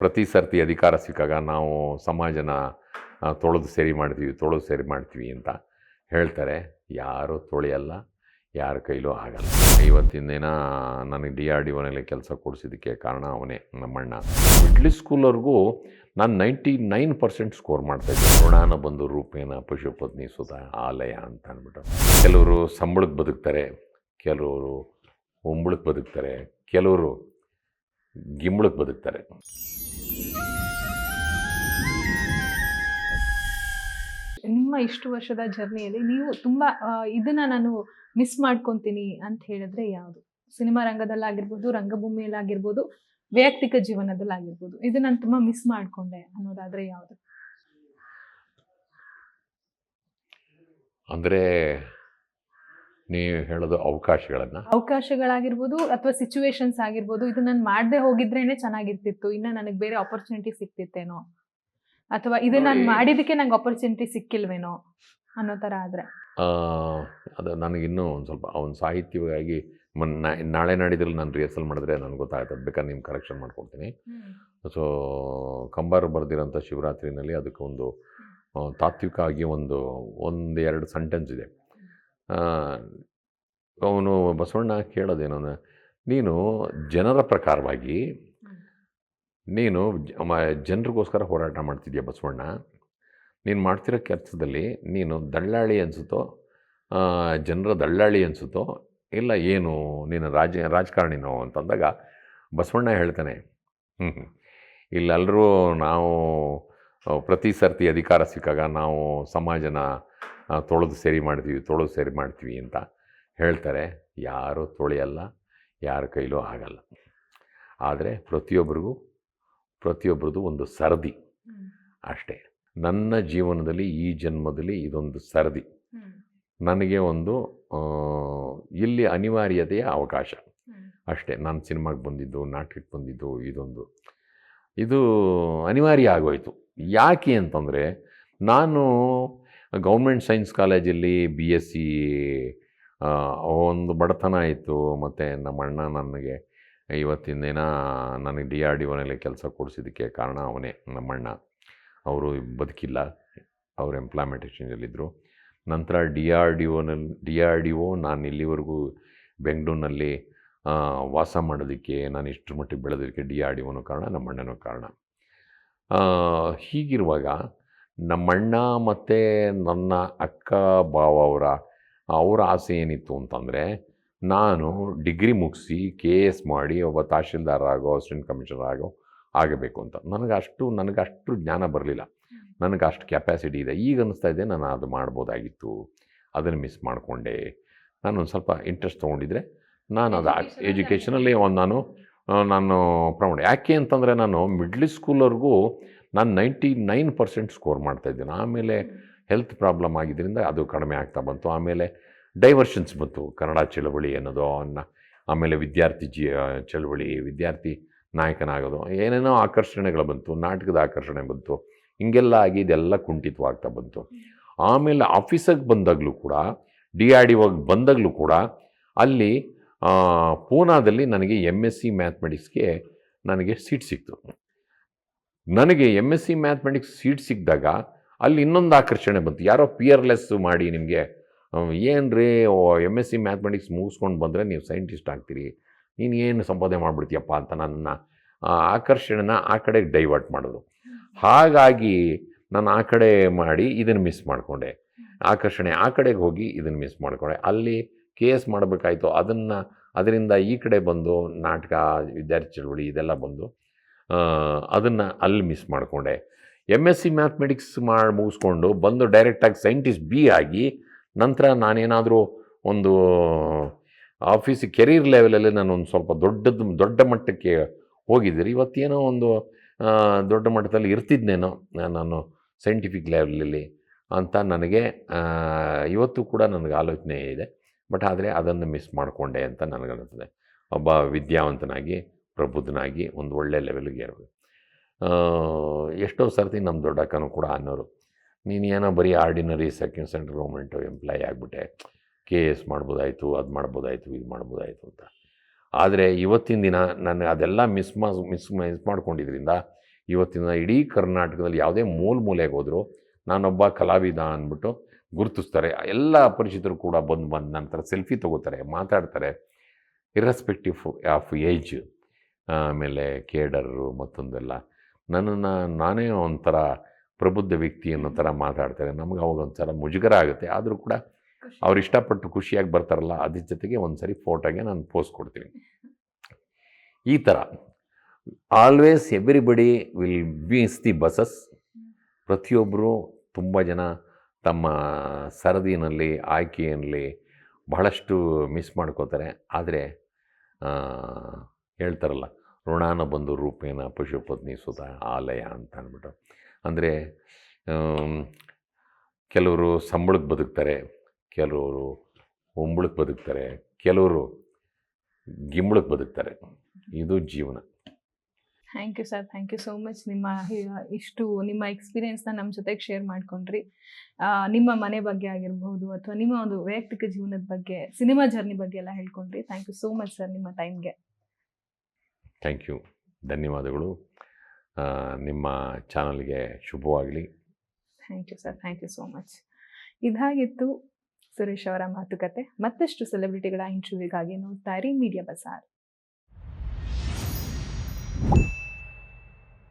ಪ್ರತಿ ಸರ್ತಿ ಅಧಿಕಾರ ಸಿಕ್ಕಾಗ ನಾವು ಸಮಾಜನ ತೊಳೆದು ಸರಿ ಮಾಡ್ತೀವಿ, ತೊಳೆದು ಸರಿ ಮಾಡ್ತೀವಿ ಅಂತ ಹೇಳ್ತಾರೆ. ಯಾರೂ ತೊಳೆಯಲ್ಲ, ಯಾರ ಕೈಲೂ ಆಗಲ್ಲ. ಇವತ್ತಿನ ದಿನ ನನಗೆ ಡಿ ಆರ್ ಡಿ ಒನಲ್ಲಿ ಕೆಲಸ ಕೊಡಿಸಿದ್ದಕ್ಕೆ ಕಾರಣ ಅವನೇ ನಮ್ಮಣ್ಣ. ಮಿಡ್ಲ್ ಸ್ಕೂಲ್ವರೆಗೂ ನಾನು ನೈಂಟಿ ನೈನ್ ಪರ್ಸೆಂಟ್ ಸ್ಕೋರ್ ಮಾಡ್ತಾಯಿದ್ದೆ ಋಣಾನ ಬಂದು ರೂಪೇನ ಪಶುಪತ್ನಿ ಸುತ ಆಲಯ ಅಂತ ಅಂದ್ಬಿಟ್ಟು. ಕೆಲವರು ಸಂಬಳಕ್ಕೆ ಬದುಕ್ತಾರೆ, ಕೆಲವರು ಉಂಬಳಕ್ಕೆ ಬದುಕ್ತಾರೆ, ಕೆಲವರು ಗಿಂಬಳಕ್ಕೆ ಬದುಕ್ತಾರೆ. ನಿಮ್ಮ ಇಷ್ಟು ವರ್ಷದ ಜರ್ನಿಯಲ್ಲಿ ನೀವು ತುಂಬ ಇದನ್ನ ನಾನು ಮಿಸ್ ಮಾಡ್ಕೊಂತೀನಿ ಅಂತ ಹೇಳಿದ್ರೆ ಯಾವುದು? ಸಿನಿಮಾ ರಂಗದಲ್ಲಾಗಿರ್ಬೋದು ರಂಗಭೂಮಿಯಲ್ಲಾಗಿರ್ಬೋದು ವೈಯಕ್ತಿಕ ಜೀವನದಲ್ಲಾಗಿರ್ಬೋದು ಇದು ನಾನು ತುಂಬ ಮಿಸ್ ಮಾಡ್ಕೊಂಡೆ ಅನ್ನೋದಾದ್ರೆ ಯಾವುದು? ಅಂದರೆ ನೀವು ಹೇಳೋದು ಅವಕಾಶಗಳನ್ನು. ಅವಕಾಶಗಳಾಗಿರ್ಬೋದು ಅಥವಾ ಸಿಚುವೇಶನ್ಸ್ ಆಗಿರ್ಬೋದು ಇದು ನಾನು ಮಾಡದೆ ಹೋಗಿದ್ರೇನೆ ಚೆನ್ನಾಗಿರ್ತಿತ್ತು. ಇನ್ನ ನನಗೆ ಬೇರೆ ಆಪರ್ಚುನಿಟಿ ಸಿಕ್ತಿತ್ತೇನೋ? ಅಥವಾ ಇದು ನಾನು ಮಾಡಿದಕ್ಕೆ ನಂಗೆ ಆಪರ್ಚುನಿಟಿ ಸಿಕ್ಕಿಲ್ವೇನೋ? ಅನ್ನೋ ತರ ಆದ್ರೆ. ಅದು ನನಗಿನ್ನೂ ಒಂದು ಸ್ವಲ್ಪ ಅವನ ಸಾಹಿತ್ಯವಾಗಿ ನಾಳೆ ನಾಡಿದ್ರಲ್ಲಿ ನಾನು ರಿಹರ್ಸಲ್ ಮಾಡಿದ್ರೆ ನನಗೆ ಗೊತ್ತಾಯ್ತು ಬೇಕಾದ್ರೆ ನಿಮ್ಮ ಕರೆಕ್ಷನ್ ಮಾಡ್ಕೊಡ್ತೀನಿ. ಸೊ ಕಂಬಾರ ಬರೆದಿರೋಂಥ ಶಿವರಾತ್ರಿನಲ್ಲಿ ಅದಕ್ಕೆ ಒಂದು ಆ, ತಾತ್ವಿಕ ಆಗಿ ಒಂದು ಒಂದು ಎರಡು ಸೆಂಟೆನ್ಸ್ ಇದೆ. ಅವನು ಬಸವಣ್ಣ ಕೇಳೋದೇನೋ ನೀನು ಜನರ ಪ್ರಕಾರವಾಗಿ ನೀನು ಜನರಿಗೋಸ್ಕರ ಹೋರಾಟ ಮಾಡ್ತಿದ್ಯಾ ಬಸವಣ್ಣ? ನೀನು ಮಾಡ್ತಿರೋ ಕೆಲಸದಲ್ಲಿ ನೀನು ದಳ್ಳಾಳಿ ಅನಿಸುತ್ತೋ ಜನರ ದಳ್ಳಾಳಿ ಅನಿಸುತ್ತೋ ಇಲ್ಲ ಏನು ನೀನು ರಾಜ ರಾಜಕಾರಣಿನೋ ಅಂತಂದಾಗ ಬಸವಣ್ಣ ಹೇಳ್ತಾನೆ ಹ್ಞೂ ಇಲ್ಲೆಲ್ಲರೂ ನಾವು ಪ್ರತಿ ಸರ್ತಿ ಅಧಿಕಾರ ಸಿಕ್ಕಾಗ ನಾವು ಸಮಾಜನ ತೊಳೆದು ಸರಿ ಮಾಡ್ತೀವಿ ತೊಳೆದು ಸರಿ ಮಾಡ್ತೀವಿ ಅಂತ ಹೇಳ್ತಾರೆ. ಯಾರೂ ತೊಳೆಯಲ್ಲ ಯಾರ ಕೈಲೂ ಆಗಲ್ಲ. ಆದರೆ ಪ್ರತಿಯೊಬ್ಬರಿಗೂ ಪ್ರತಿಯೊಬ್ಬರದು ಒಂದು ಸರದಿ ಅಷ್ಟೇ. ನನ್ನ ಜೀವನದಲ್ಲಿ ಈ ಜನ್ಮದಲ್ಲಿ ಇದೊಂದು ಸರದಿ. ನನಗೆ ಒಂದು ಇಲ್ಲಿ ಅನಿವಾರ್ಯತೆಯ ಅವಕಾಶ. ಅಷ್ಟೇ. ನಾನು ಸಿನಿಮಾಗೆ ಬಂದಿದ್ದು ನಾಟಕಕ್ಕೆ ಬಂದಿದ್ದು ಇದೊಂದು. ಇದು ಅನಿವಾರ್ಯ ಆಗೋಯ್ತು. ಯಾಕೆ ಅಂತಂದರೆ ನಾನು ಗೌರ್ಮೆಂಟ್ ಸೈನ್ಸ್ ಕಾಲೇಜಲ್ಲಿ ಬಿ ಎಸ್ ಸಿ ಒಂದು ಬಡತನ ಇತ್ತು ಮತ್ತು ನಮ್ಮ ಅಣ್ಣ ನನಗೆ ಇವತ್ತಿನ ದಿನ ನನಗೆ ಡಿ ಆರ್ ಡಿ ಒನಲ್ಲಿ ಕೆಲಸ ಕೊಡಿಸಿದ್ದಕ್ಕೆ ಕಾರಣ ಅವನೇ ನಮ್ಮಣ್ಣ ಅವರು ಬದುಕಿಲ್ಲ. ಅವರು ಎಂಪ್ಲಾಯ್ಮೆಂಟ್ ಎಕ್ಸ್ಚೇಂಜಲ್ಲಿದ್ದರು ನಂತರ ಡಿ ಆರ್ ಡಿ ಒನಲ್ಲಿ ಡಿ ಆರ್ ಡಿ ಒ ನಾನು ಇಲ್ಲಿವರೆಗೂ ಬೆಂಗಳೂರಿನಲ್ಲಿ ವಾಸ ಮಾಡೋದಕ್ಕೆ, ನಾನು ಇಷ್ಟರ ಮಟ್ಟಿಗೆ ಬೆಳೆದೋದಕ್ಕೆ ಡಿ ಆರ್ ಡಿ ಒನೂ ಕಾರಣ ನಮ್ಮಣ್ಣನೂ ಕಾರಣ. ಹೀಗಿರುವಾಗ ನಮ್ಮಣ್ಣ ಮತ್ತು ನನ್ನ ಅಕ್ಕ ಭಾವ ಅವರ ಅವರ ಆಸೆ ಏನಿತ್ತು ಅಂತಂದರೆ ನಾನು ಡಿಗ್ರಿ ಮುಗಿಸಿ ಕೆ ಎಸ್ ಮಾಡಿ ಒಬ್ಬ ತಹಶೀಲ್ದಾರ್ ಆಗೋ ಅಸಿಸ್ಟೆಂಟ್ ಕಮಿಷನರ್ ಆಗೋ ಆಗಬೇಕು ಅಂತ. ನನಗೆ ಅಷ್ಟು ನನಗೆ ಅಷ್ಟು ಜ್ಞಾನ ಬರಲಿಲ್ಲ. ನನಗೆ ಅಷ್ಟು ಕೆಪ್ಯಾಸಿಟಿ ಇದೆ. ಈಗ ಅನ್ನಿಸ್ತಾ ಇದೆ ನಾನು ಅದು ಮಾಡ್ಬೋದಾಗಿತ್ತು. ಅದನ್ನು ಮಿಸ್ ಮಾಡಿಕೊಂಡೆ. ನಾನು ಒಂದು ಸ್ವಲ್ಪ ಇಂಟ್ರೆಸ್ಟ್ ತೊಗೊಂಡಿದ್ರೆ ನಾನು ಅದು ಎಜುಕೇಷನಲ್ಲಿ ಒಂದು ನಾನು ನಾನು ಪ್ರಮಾಣ. ಯಾಕೆ ಅಂತಂದರೆ ನಾನು ಮಿಡ್ಲ್ ಸ್ಕೂಲ್ವರೆಗೂ ನಾನು ನೈಂಟಿ ನೈನ್ ಪರ್ಸೆಂಟ್ ಸ್ಕೋರ್ ಮಾಡ್ತಾಯಿದ್ದೀನಿ ಆಮೇಲೆ ಹೆಲ್ತ್ ಪ್ರಾಬ್ಲಮ್ ಆಗಿದ್ದರಿಂದ ಅದು ಕಡಿಮೆ ಆಗ್ತಾ ಬಂತು. ಆಮೇಲೆ ಡೈವರ್ಷನ್ಸ್ ಬಂತು. ಕನ್ನಡ ಚಳವಳಿ ಅನ್ನೋದು ಅನ್ನ ಆಮೇಲೆ ವಿದ್ಯಾರ್ಥಿ ಜಿ ಚಳವಳಿ ವಿದ್ಯಾರ್ಥಿ ನಾಯಕನಾಗೋದು ಏನೇನೋ ಆಕರ್ಷಣೆಗಳು ಬಂತು. ನಾಟಕದ ಆಕರ್ಷಣೆ ಬಂತು. ಹಿಂಗೆಲ್ಲ ಆಗಿ ಇದೆಲ್ಲ ಕುಂಠಿತವಾಗ್ತಾ ಬಂತು. ಆಮೇಲೆ ಆಫೀಸಿಗೆ ಬಂದಾಗಲೂ ಕೂಡ ಡಿ ಆರ್ ಡಿ ಹೋಗಿ ಬಂದಾಗಲೂ ಕೂಡ ಅಲ್ಲಿ ಪೂನಾದಲ್ಲಿ ನನಗೆ ಎಂ ಎಸ್ ಸಿ ಮ್ಯಾಥಮೆಟಿಕ್ಸ್ಗೆ ನನಗೆ ಸೀಟ್ ಸಿಕ್ತು. ನನಗೆ M S C mathematics seat ಸಿಕ್ಕಿದಾಗ ಅಲ್ಲಿ ಇನ್ನೊಂದು ಆಕರ್ಷಣೆ ಬಂತು. ಯಾರೋ ಪಿಯರ್ಲೆಸ್ ಮಾಡಿ ನಿಮಗೆ ಏನು ರೀ ಎಂ ಎಸ್ ಸಿ ಮ್ಯಾಥಮೆಟಿಕ್ಸ್ ಮುಗಿಸ್ಕೊಂಡು ಬಂದರೆ ನೀವು ಸೈಂಟಿಸ್ಟ್ ಆಗ್ತೀರಿ. ನೀನು ಏನು ಸಂಪಾದನೆ ಮಾಡಿಬಿಡ್ತೀಯಪ್ಪ ಅಂತ ನನ್ನ ಆಕರ್ಷಣೆನ ಆ ಕಡೆಗೆ ಡೈವರ್ಟ್ ಮಾಡೋದು. ಹಾಗಾಗಿ ನಾನು ಆ ಕಡೆ ಮಾಡಿ ಇದನ್ನು ಮಿಸ್ ಮಾಡಿಕೊಂಡೆ. ಆಕರ್ಷಣೆ ಆ ಕಡೆಗೆ ಹೋಗಿ ಇದನ್ನು ಮಿಸ್ ಮಾಡಿಕೊಂಡೆ. ಅಲ್ಲಿ ಕೆ ಮಾಡಬೇಕಾಯಿತು. ಮಾಡಬೇಕಾಯ್ತು ಅದನ್ನು ಅದರಿಂದ ಈ ಕಡೆ ಬಂದು ನಾಟಕ, ವಿದ್ಯಾರ್ಥಿ ಚಳವಳಿ ಇದೆಲ್ಲ ಬಂದು ಅದನ್ನು ಅಲ್ಲಿ ಮಿಸ್ ಮಾಡಿಕೊಂಡೆ. ಎಂ ಎಸ್ ಸಿ ಮ್ಯಾಥಮೆಟಿಕ್ಸ್ ಮಾಡಿ, ಮುಗಿಸ್ಕೊಂಡು ಬಂದು ಡೈರೆಕ್ಟಾಗಿ ಸೈಂಟಿಸ್ಟ್ ಬಿ ಆಗಿ ನಂತರ ನಾನೇನಾದರೂ ಒಂದು ಆಫೀಸ್ ಕೆರಿಯರ್ ಲೆವೆಲಲ್ಲಿ ನಾನು ಒಂದು ಸ್ವಲ್ಪ ದೊಡ್ಡದು, ದೊಡ್ಡ ಮಟ್ಟಕ್ಕೆ ಹೋಗಿದ್ದೀರಿ. ಇವತ್ತೇನೋ ಒಂದು ದೊಡ್ಡ ಮಟ್ಟದಲ್ಲಿ ಇರ್ತಿದ್ನೇನೋ ನಾನು ಸೈಂಟಿಫಿಕ್ ಲೆವೆಲಲ್ಲಿ ಅಂತ ನನಗೆ ಇವತ್ತು ಕೂಡ ನನಗೆ ಆಲೋಚನೆ ಇದೆ. ಬಟ್ ಆದರೆ ಅದನ್ನು ಮಿಸ್ ಮಾಡಿಕೊಂಡೆ ಅಂತ ನನಗನ್ನಿಸ್ತದೆ. ಒಬ್ಬ ವಿದ್ಯಾವಂತನಾಗಿ, ಪ್ರಬುದ್ಧನಾಗಿ ಒಂದು ಒಳ್ಳೆ ಲೆವೆಲ್ಗೆ ಇರಬೇಕು ಎಷ್ಟೋ ಸರ್ತಿ ನಮ್ಮ ದೊಡ್ಡಕ್ಕನು ಕೂಡ ಅನ್ನೋರು, ನೀನು ಏನೋ ಬರೀ ordinary second central government employee ಆಗಿಬಿಟ್ಟೆ. K S ಮಾಡ್ಬೋದಾಯಿತು, ಅದು ಮಾಡ್ಬೋದಾಯಿತು, ಇದು ಮಾಡ್ಬೋದಾಯಿತು ಅಂತ. ಆದರೆ ಇವತ್ತಿನ ದಿನ ನಾನು ಅದೆಲ್ಲ ಮಿಸ್ ಮಾ, ಮಿಸ್ ಮಿಸ್ ಮಾಡ್ಕೊಂಡಿದ್ರಿಂದ ಇವತ್ತಿನ ಇಡೀ ಕರ್ನಾಟಕದಲ್ಲಿ ಯಾವುದೇ ಮೂಲ ಮೂಲೆಗೆ ಹೋದರೂ ನಾನೊಬ್ಬ ಕಲಾವಿದ ಅಂದ್ಬಿಟ್ಟು ಗುರುತಿಸ್ತಾರೆ. ಎಲ್ಲ ಪರಿಚಿತರು ಕೂಡ ಬಂದು ಬಂದು ನಂತರ ಸೆಲ್ಫಿ ತೊಗೋತಾರೆ ಮಾತಾಡ್ತಾರೆ. ಇರ್ರೆಸ್ಪೆಕ್ಟಿವ್ ಆಫ್ ಏಜ್ ಆಮೇಲೆ ಕೇಡರು ಮತ್ತೊಂದೆಲ್ಲ. ನನ್ನನ್ನು ನಾನೇ ಒಂಥರ ಪ್ರಬುದ್ಧ ವ್ಯಕ್ತಿ ಅನ್ನೋ ಥರ ಮಾತಾಡ್ತಾರೆ. ನಮ್ಗೆ ಅವಾಗ ಒಂಥರ ಮುಜುಗರ ಆಗುತ್ತೆ. ಆದರೂ ಕೂಡ ಅವ್ರು ಇಷ್ಟಪಟ್ಟು ಖುಷಿಯಾಗಿ ಬರ್ತಾರಲ್ಲ ಅದ್ರ ಜೊತೆಗೆ ಒಂದು ಸರಿ ಫೋಟೋಗೆ ನಾನು ಪೋಸ್ಟ್ ಕೊಡ್ತೀನಿ. ಈ ಥರ. Always everybody will bees the buses ಪ್ರತಿಯೊಬ್ಬರು ತುಂಬ ಜನ ತಮ್ಮ ಸರದಿನಲ್ಲಿ ಆಯ್ಕೆಯಲ್ಲಿ ಬಹಳಷ್ಟು ಮಿಸ್ ಮಾಡ್ಕೋತಾರೆ. ಆದರೆ ಹೇಳ್ತಾರಲ್ಲ, ಋಣಾನ ಬಂದು ರೂಪೇನ ಪಶುಪತ್ನಿ ಸುತ ಆಲಯ ಅಂತ ಅಂದ್ಬಿಟ್ಟು. ಅಂದರೆ ಕೆಲವರು ಸಂಬಳಕ್ಕೆ ಬದುಕ್ತಾರೆ, ಕೆಲವರು ಒಂಬಳಕ್ಕೆ ಬದುಕ್ತಾರೆ, ಕೆಲವರು ಗಿಂಬಳಕ್ಕೆ ಬದುಕ್ತಾರೆ. ಇದು ಜೀವನ. Thank you sir thank you so much ನಿಮ್ಮ ಇಷ್ಟು ನಿಮ್ಮ ಎಕ್ಸ್ಪೀರಿಯೆನ್ಸ್ನ ನಮ್ಮ ಜೊತೆಗೆ ಶೇರ್ ಮಾಡ್ಕೊಂಡ್ರಿ. ನಿಮ್ಮ ಮನೆ ಬಗ್ಗೆ ಆಗಿರ್ಬೋದು ಅಥವಾ ನಿಮ್ಮ ಒಂದು ವೈಯಕ್ತಿಕ ಜೀವನದ ಬಗ್ಗೆ ಸಿನಿಮಾ ಜರ್ನಿ ಬಗ್ಗೆ ಎಲ್ಲ ಹೇಳ್ಕೊಂಡ್ರಿ. Thank you so much sir ನಿಮ್ಮ ಟೈಮ್ಗೆ ಥ್ಯಾಂಕ್ ಯು ಧನ್ಯವಾದಗಳು. ನಿಮ್ಮ ಚಾನಲ್ಗೆ ಶುಭವಾಗಲಿ. Thank you sir thank you so much ಇದಾಗಿತ್ತು ಸುರೇಶ್ ಅವರ ಮಾತುಕತೆ. ಮತ್ತಷ್ಟು ಸೆಲೆಬ್ರಿಟಿಗಳ ಇಂಟರ್ವ್ಯೂಗಾಗಿ ನೋಡ್ತಾ ಇರಿ ಮೀಡಿಯಾ ಬಜಾರ್